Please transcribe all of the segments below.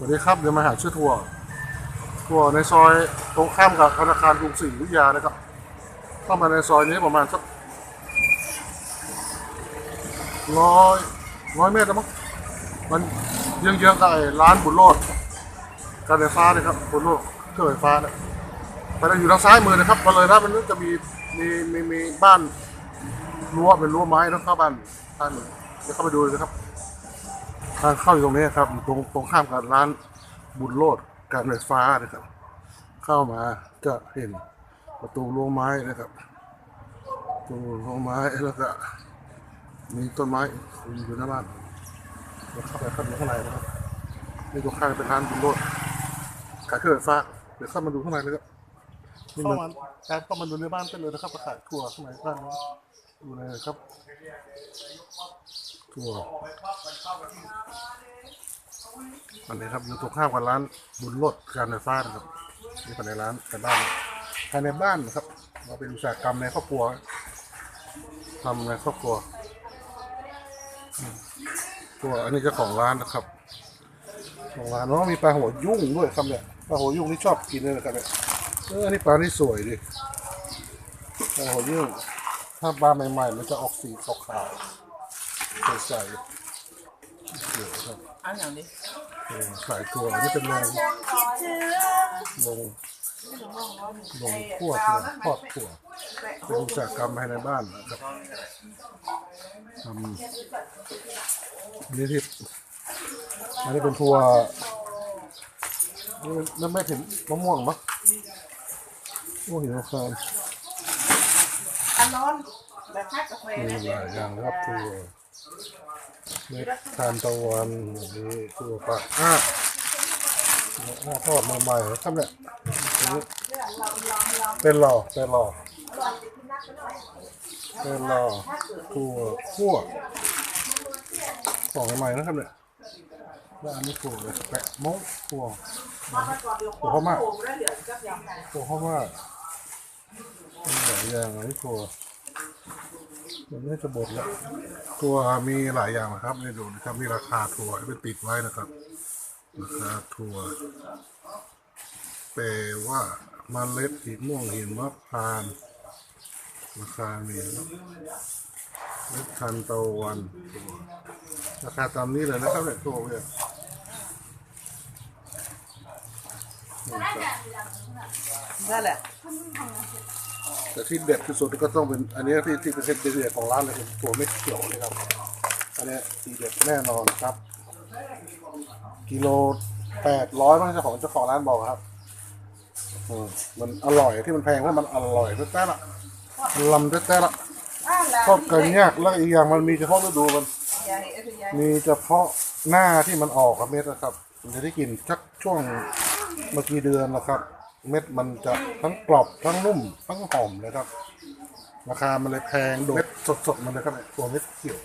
สวัสดีครับ เดี๋ยวมาหาชื่อทัวร์ทัวร์ในซอยตรงข้ามกับธนาคารกรุงศรีอยุธยานะครับ เข้ามาในซอยนี้ประมาณสักร้อยร้อยเมตรแล้วมั้งมันเยื้องๆกับไอ้ร้านบุญโรดการไฟฟ้าเลยครับบุญโรดเครื่องไฟฟ้าเนี่ยไปทาอยู่ทางซ้ายมือนะครับมาเลยนะมันจะมีมีมีมีบ้านรั้วเป็นรั้วไม้ต้องเข้าบ้านซ้ายมือเดี๋ยวเข้าไปดูเลยนะครับ ทางเข้าอยู่ตรงนี้ครับ ตรงตรงข้ามกับร้านบุญโลดการไฟฟ้านะครับ เข้ามาจะเห็นประตูรั้วไม้นะครับประตูรั้วไม้แล้วก็มีต้นไม้อยู่หน้าบ้านเดี๋ยวเข้าไปข้างในข้างในนะครับนี่ตรงข้างเป็นร้านบุญโลดขายเครื่องไฟฟ้าเดี๋ยวเข้ามาดูข้างในเลยครับนี่มันการเข้ามาดูในบ้านเป็นเลยนะครับมาขายถั่วข้างในบ้านนี้ดูเลยครับ ถั่วอันนี้ครับอยู่ตรงข้ามกับร้านบุญรถการไฟฟ้านะครับนี่ภายในร้านกันบ้านภายในบ้านนะครับเราเป็นอุตสาหกรรมในครอบครัวทำในครอบครัว ตัวอันนี้เจ้าของร้านนะครับของร้านเนาะมีปลาหัวยุ่งด้วยครับเนี่ยปลาหัวยุ่งนี่ชอบกินเลยนะครับเนี่ยเอออันนี้ปลานี่สวยดิปลาหัวยุ่งถ้าปลาใหม่ๆมันจะออกสีขาวๆ ใสๆเดี๋ยวครับเอาอย่างนี้เออขายตัวอันนี้เป็นโรงโรงโรงคั่วถั่วทอดถั่วเป็นอุตสาหกรรมภายในบ้านนะครับทำนี่ที่อันนี้เป็นถั่วนี่มันไม่ถึงมะม่วงมั้งมะม่วงหิมพานต์อันนอนแบบพักกาแฟมีนะหลายอย่างนะครับถั่ว เม็ดทานตะวันนี่ถั่วปลาอ้าหน้าทอดใหม่ๆครับเนี่ยเป็นหล่อเป็นหล่อเป็นหล่อถั่วคั่วของใหม่ๆนะครับเนี่ยแล้วอันนี้ถั่วเลยแปะมงถั่วถั่วข้าวมากถั่วข้าวมากมีหลายอย่างอันนี้ถั่ว มันไม่จะบดแล้วถั่วมีหลายอย่างนะครับนี่ดูนะครับ มีราคาถั่วไปติดไว้นะครับ ราคาถั่วแปลว่าเล็ดหิม่วงหินมะพานต์ราคามีนะครับเม็ดทันตะวันถั่วราคาตามนี้เลยนะครับเนี่ยถั่วเนี่ยนี่ครับนั่นแหละ แต่ที่เด็ดที่สุดก็ต้องเป็นอันนี้ที่ที่เป็นเด็ดของร้านเลยเป็นถั่วเม็ดเขียวนะครับ อันนี้ทีเด็ดแน่นอนครับ กิโลแปดร้อยมั้งเจ้าของเจ้าของร้านบอกครับอืมมันอร่อยที่มันแพงเพราะมันอร่อยแท้ๆละลำแท้ๆละอ่ล้วทอดกันยากแล้วอีกอย่างมันมีเฉพาะฤดูมัน มีเฉพาะหน้าที่มันออกครับเม็ดนะครับมันจะได้กินชักช่วงเมื่อกี่เดือนนะครับ เม็ดมันจะทั้งกรอบทั้งนุ่มทั้งหอมเลยครับ ราคามันเลยแพงโดดเม็ดสดๆมันเลยครับเนี่ยตัวเม็ดเขียว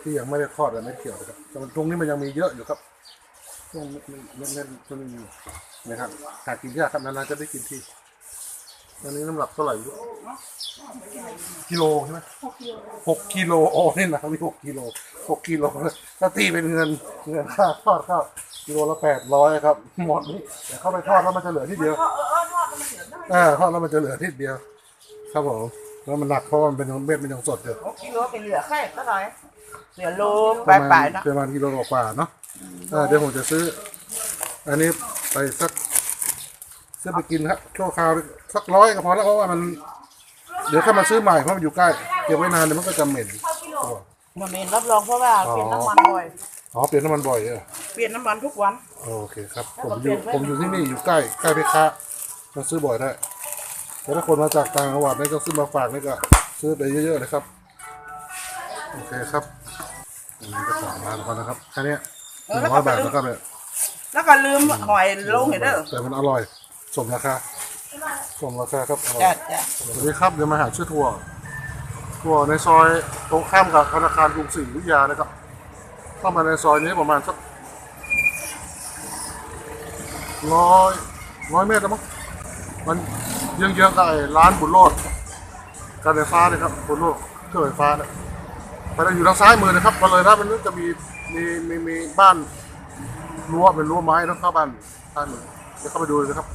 ที่ยังไม่ได้ทอดแต่เม็ดเขียวนะครับแต่มันตรงนี้มันยังมีเยอะอยู่ครับช่วงเม็ดเม็ดเม็ดมันมีอยู่นะครับหากินยากครับนานๆจะได้กินทีตอนนี้น้ำหนักเท่าไหร่อยู่กิโลใช่ไหมหกกิโลโอ้นี่นะมีหกกิโลหกกิโลถ้าตีเป็นเงินเงินค่าทอดข้าว กิโลละแปดร้อยครับหมดนี่แต่เข้าไปทอดแล้วมันจะเหลือที่เดียวเออเออทอดมันเหลือได้อ่าทอดแล้วมันจะเหลือที่เดียว ครับผมแล้วมันหนักเพราะมันเป็นเม็ดมันยังสดอยู่หกกิโลไปเหลือแค่ก็หน่อยเหลือโลปประมาปลายณๆนะประมาณกิโลกว่าๆเนาะอ่าเดี๋ยวผมจะซื้อ อันนี้ไปสักซื้อไปกินครับชั่วคราวสักร้อยก็พอแล้วเพราะว่ามัน เดี๋ยวถ้ามาซื้อใหม่เพราะมันอยู่ใกล้เก็บไว้นานเดี๋ยวมันก็จะเหม็นตัวมันมีรับรองเพราะว่าเปลี่ยนน้ำมันบ่อย อ๋อเปลี่ยนน้ำมันบ่อยเหรอเปลี่ยนน้ำมันทุกวัน โอเคครับ ผมอยู่ผมอยู่ที่นี่อยู่ใกล้ใกล้เพชรค้ามาซื้อบ่อยได้ แต่ถ้าคนมาจากต่างจังหวัดนี่ก็ซื้อมาฝากนี่ก็ซื้อไปเยอะๆเลยครับ โอเคครับอันนี้ก็สองร้านแล้วนะครับแค่เนี้หนึ่งร้อยบาทนะครับเนี่ยแล้วก็ลืมหอยลงเห็นเด้อแต่มันอร่อย สมราคาสมราคาครับอร่อยจ้ะจ้ะสวัสดีครับเดี๋ยวมาหาชื่อทัวร์ทัวร์ในซอยตรงข้ามกับธนาคารกรุงศรีอยุธยานะครับ เข้ามาในซอยนี้ประมาณสักร้อยร้อยเมตรแล้วมั้งมันเยื้องๆกับไอ้ร้านบุญโรดการไฟฟ้าเลยครับบุญโรดเครื่องไฟฟ้าเนี่ยไปทาอยู่ทางซ้ายมือนะครับมาเลยนะมันจะมีมีมีมีบ้านรั้วเป็นรั้วไม้ต้องเข้าบ้านซ้ายมือเดี๋ยวเข้าไปดูเลยนะครับ